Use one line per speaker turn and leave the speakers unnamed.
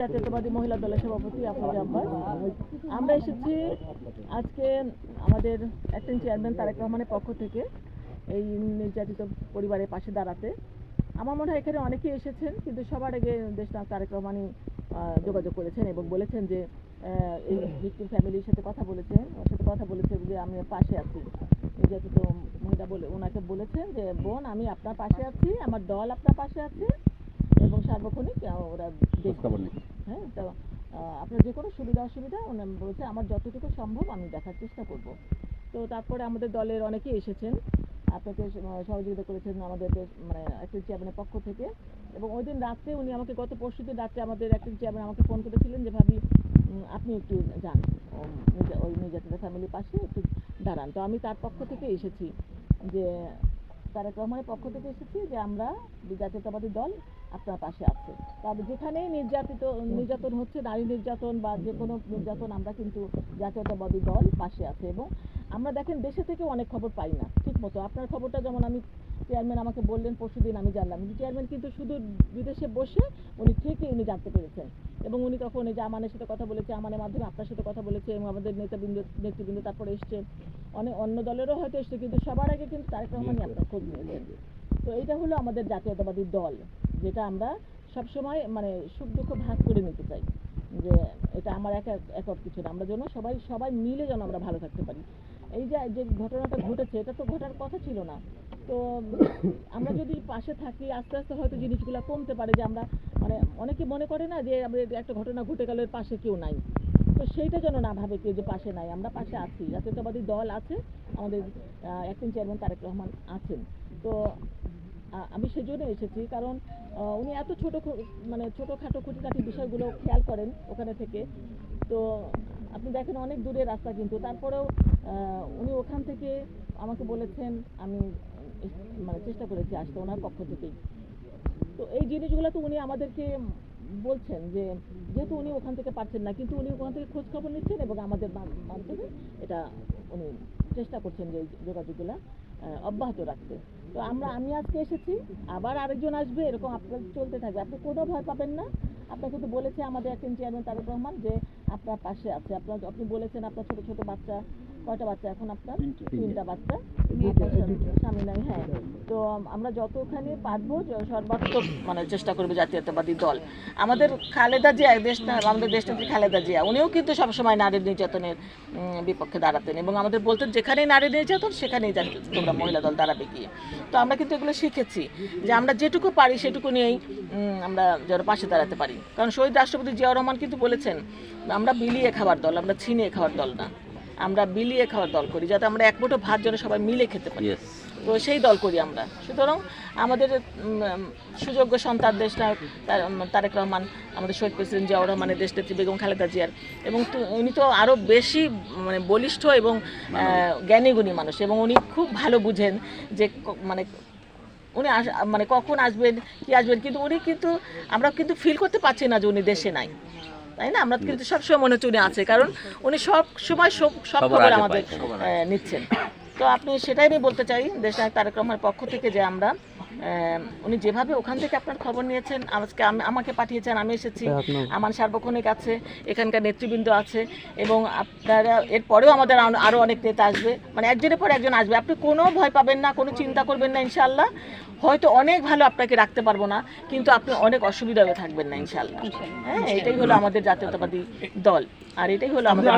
জাতীয়তাবাদী মহিলা দলের সভাপতি আফরোজা আব্বাস আমরা এসেছি আজকে আমাদের অ্যাক্টিং চেয়ারম্যান তারেক রহমানের পক্ষ থেকে এই নির্যাতিত পরিবারের পাশে দাঁড়াতে। আমার মনে হয় এখানে অনেকেই এসেছেন, কিন্তু সবার আগে দেশনাথ তারেক রহমানই যোগাযোগ করেছেন এবং বলেছেন যে এই ভিক্টিম ফ্যামিলির সাথে কথা বলেছেন। ওর সাথে কথা বলেছে যে, আমি পাশে আছি। নির্যাতিত মহিলা বলে ওনাকে বলেছেন যে, বোন, আমি আপনার পাশে আছি, আমার দল আপনার পাশে আছে এবং সার্বক্ষণিক ওরা হ্যাঁ তো আপনার যে কোনো সুবিধা অসুবিধা, উনি বলছে, আমার যতটুকু সম্ভব আমি দেখার চেষ্টা করব। তো তারপরে আমাদের দলের অনেকেই এসেছেন। আপনাকে সহযোগিতা করেছেন আমাদের মানে অ্যাক্টিভ চেয়ারম্যানের পক্ষ থেকে। এবং ওই দিন রাত্রে উনি আমাকে, গত পরশু দিন রাত্রে আমাদের অ্যাক্টিভ চেয়ারম্যান আমাকে ফোন করেছিলেন যে, ভাবি আপনি একটু যান। ওই নির্যাতিত ফ্যামিলির পাশে একটু দাঁড়ান। তো আমি তার পক্ষ থেকে এসেছি যে তারেক রহমানের পক্ষ থেকে এসেছি যে আমরা জাতীয়তাবাদী দল আপনার পাশে আছে। তবে যেখানেই নির্যাতিত, নির্যাতন হচ্ছে, নারী নির্যাতন বা যে কোনো নির্যাতন, আমরা কিন্তু জাতীয়তাবাদী দল পাশে আছে। এবং আমরা দেখেন দেশে থেকে অনেক খবর পাই না। ঠিক মতো আপনার খবরটা যেমন আমি চেয়ারম্যান আমাকে বললেন, পরশুদিন আমি জানলাম। কিন্তু চেয়ারম্যান কিন্তু শুধু বিদেশে বসে উনি ঠিকই উনি জানতে পেরেছেন। এবং উনি তখন এই যে আমানের সাথে কথা বলেছে, আমানের মাধ্যমে আপনার সাথে কথা বলেছে এবং আমাদের নেতাবৃন্দ, নেতৃবৃন্দ তারপরে এসছে। অনেক অন্য দলেরও হয়তো এসছে, কিন্তু সবার আগে কিন্তু তারেক রহমানই আপনার খোঁজ নিয়েছেন তো এইটা হলো আমাদের জাতীয়তাবাদী দল, যেটা আমরা সবসময় মানে সুখ দুঃখ ভাগ করে নিতে চাই। যে এটা আমার একা, একক কিছু না। আমরা যেন সবাই সবাই মিলে যেন আমরা ভালো থাকতে পারি। এই যে যে ঘটনাটা ঘটেছে, এটা তো ঘটার কথা ছিল না। তো, আমরা যদি পাশে থাকি, আস্তে আস্তে হয়তো জিনিসগুলো কমতে পারে যে আমরা মানে অনেকে মনে করে না যে আমাদের একটা ঘটনা ঘটে গেল, এর পাশে কেউ নাই। তো সেইটা যেন না ভাবে কেউ যে পাশে নাই, আমরা পাশে আছি। জাতীয়তাবাদী দল আছে, আমাদের অ্যাক্টিং চেয়ারম্যান তারেক রহমান আছেন। তো আমি সেজন্য এসেছি কারণ উনি এত ছোট মানে ছোটোখাটো খুঁটিনাটি বিষয়গুলো খেয়াল করেন ওখানে থেকে। তো, আপনি দেখেন অনেক দূরের রাস্তা কিন্তু। তারপরেও উনি ওখান থেকে আমাকে বলেছেন, আমি মানে চেষ্টা করেছি আসতে ওনার পক্ষ থেকেই। তো এই জিনিসগুলো তো উনি আমাদেরকে বলছেন যে, যেহেতু উনি ওখান থেকে পারছেন না, কিন্তু উনি ওখান থেকে খোঁজ খবর নিচ্ছেন এবং আমাদের মাধ্যমে এটা উনি চেষ্টা করছেন যে যোগাযোগগুলো অব্যাহত রাখতে। তো আমরা, আমি আজকে এসেছি, আবার আরেকজন আসবে, এরকম আপনার চলতে থাকবে। আপনি কোনো ভয় পাবেন না। আপনাকে তো বলেছে আমাদের একজন চেয়ারম্যান তারেক রহমান যে, আপনার পাশে আছে। আপনার, আপনি বলেছেন আপনার ছোট ছোট বাচ্চা কয়টা বাচ্চা এখন আপনার?
তিনটা।
বাচ্চা। স্বামী- নাই হ্যাঁ। তো আম, আমরা যতখানি পারব সর্বাত্মক মানে চেষ্টা করবে জাতীয়তাবাদী দল। আমাদের খালেদা জিয়া দেশ আমাদের দেশনেত্রী খালেদা জিয়া উনিও কিন্তু সবসময় নারী নির্যাতনের বিপক্ষে দাঁড়াতেন এবং আমাদের বলতেন যেখানেই নারী নির্যাতন সেখানেই তোমরা মহিলা দল দাঁড়াবে গিয়ে। তো আমরা কিন্তু এগুলো শিখেছি যে আমরা যেটুকু পারি সেটুকু নিয়েই আমরা যেন পাশে দাঁড়াতে পারি। কারণ শহীদ রাষ্ট্রপতি জিয়াউর রহমান কিন্তু বলেছেন আমরা বিলিয়ে খাবার দল আমরা ছিনিয়ে খাওয়ার দল না। আমরা বিলিয়ে খাওয়ার দল করি যাতে আমরা এক মুঠো ভাত যেন সবাই মিলে খেতে পারি। তো সেই দল করি আমরা। সুতরাং আমাদের সুযোগ্য সন্তান দেশ তারেক রহমান আমাদের শহীদ প্রেসিডেন্ট জিয়াউর রহমানের দেশ দেশনেত্রী বেগম খালেদা জিয়ার। এবং তো উনি তো আরও বেশি মানে বলিষ্ঠ এবং আহ, জ্ঞানী গুণী মানুষ এবং উনি খুব ভালো বুঝেন যে মানে উনি মানে কখন আসবেন কি আসবেন। কিন্তু উনি কিন্তু আমরা কিন্তু ফিল করতে পারছি না যে উনি দেশে নাই। তাই না? আমরা কিন্তু সবসময় মনে হচ্ছে উনি আছে কারণ উনি সব সময় সব খবর আমাদের নিচ্ছেন। তো আপনি সেটাই আমি বলতে চাই দেশনায়ক তারেক রহমানের পক্ষ থেকে যে আমরা আহ, উনি যেভাবে ওখান থেকে আপনার খবর নিয়েছেন আজকে আমি- আমাকে পাঠিয়েছেন আমি এসেছি আমার সার্বক্ষণিক আছে এখানকার নেতৃবৃন্দ আছে এবং আপনারা এরপরেও আমাদের আরো- আরও অনেক নেতা আসবে মানে একজনের পর একজন আসবে আপনি কোনো ভয় পাবেন না কোনো চিন্তা করবেন না ইনশাল্লাহ হয়তো অনেক ভালো আপনাকে রাখতে পারব না কিন্তু আপনি অনেক অসুবিধায় থাকবেন না ইনশাল্লাহ হ্যাঁ এটাই হলো আমাদের জাতীয়তাবাদী দল আর এটাই হলো আমাদের